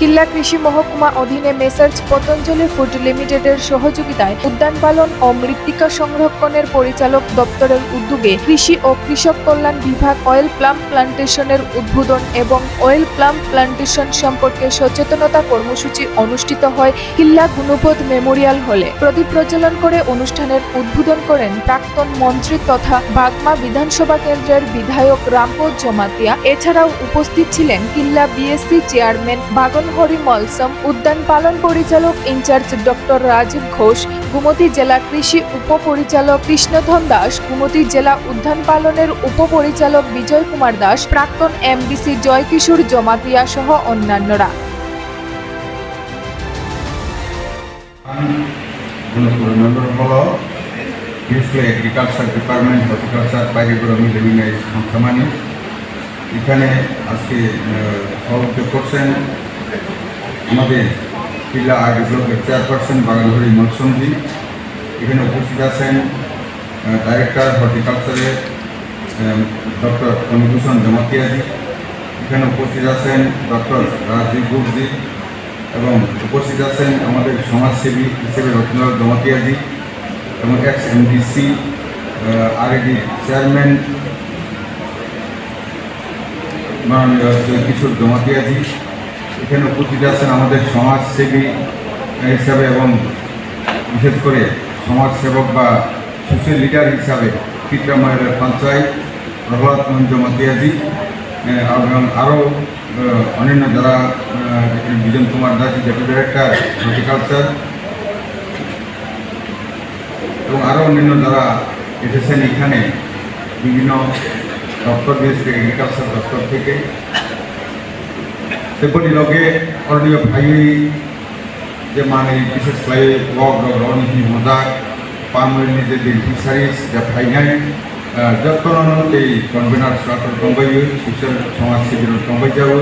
কিল্লা কৃষি মহকুমা অধীনে মেসার্স পতঞ্জলি ফুড লিমিটেডের সহযোগিতায় উদ্যান পালন ও মৃত্তিকা সংরক্ষণের পরিচালক দপ্তরের উদ্যোগে কৃষি ও কৃষক কল্যাণ বিভাগ অয়েল প্লাম প্লান্টেশনের উদ্বোধন এবং অয়েল প্লাম প্লান্টেশন সম্পর্কে সচেতনতা কর্মসূচি অনুষ্ঠিত হয় কিল্লা গুণপদ মেমোরিয়াল হলে। প্রদীপ প্রজ্বলন করে অনুষ্ঠানের উদ্বোধন করেন প্রাক্তন মন্ত্রী তথা বাগমা বিধানসভা কেন্দ্রের বিধায়ক রামপদ জমাতিয়া। এছাড়াও উপস্থিত ছিলেন কিল্লা বিএসসি চেয়ারম্যান বাগনহরি মলসম, উদ্যান পালন পরিচালক ইনচার্জ ডক্টর রাজীব ঘোষ, গুমতি জেলা কৃষি উপপরিচালক কৃষ্ণধন দাস, গুমতি জেলা উদ্যান পালনের উপপরিচালক বিজয় কুমার দাস, প্রাক্তন এমডিসি জয়কিশোর জমাতিয়া সহ অন্যান্যরা। এখানে আজকে সভাপতি করছেন আমাদের কিল্লা আগে ব্লকের চেয়ারপারসন বাগানহরি মনসুমজি এখানে উপস্থিত আছেন ডাইরেক্টর হর্টিকালচারের ডক্টর ফণিভূষণ জমাতিয়াজি। এখানে উপস্থিত আছেন ডক্টর রাজীব গুরজি এবং উপস্থিত আছেন আমাদের সমাজসেবী হিসেবে রত্নলাল জমাতিয়াজি এবং এক্স এমডিসি আরএডি চেয়ারম্যান মাননীয় কিশোর জমাতিয়াজি। এখানে উপস্থিত আছেন আমাদের সমাজসেবী হিসাবে এবং বিশেষ করে সমাজসেবক বা সোশ্যাল লিডার হিসাবে পিত্রামায়ের পঞ্চায়েত প্রহ্লাদ মোহন জমাতিয়াজি আহ, এবং আরও অন্যান্য যারা Bijan Kumar Das deputy director horticulture এবং আরও অন্যান্য যারা এসেছেন এখানে বিভিন্ন দপ্তর করে এগ্রিকালচার দপ্তর থেকে সেপরি লগে অরণীয় ভাই, যে মানে বিশেষ করে রণনীতি মজাক পামনি যে বেনিফিসারিজ যা ফাইনাল যত্ন এই কনভেনার সরকার কম্বাই সুশীল সমাজসেবীর কম্বাই যাও।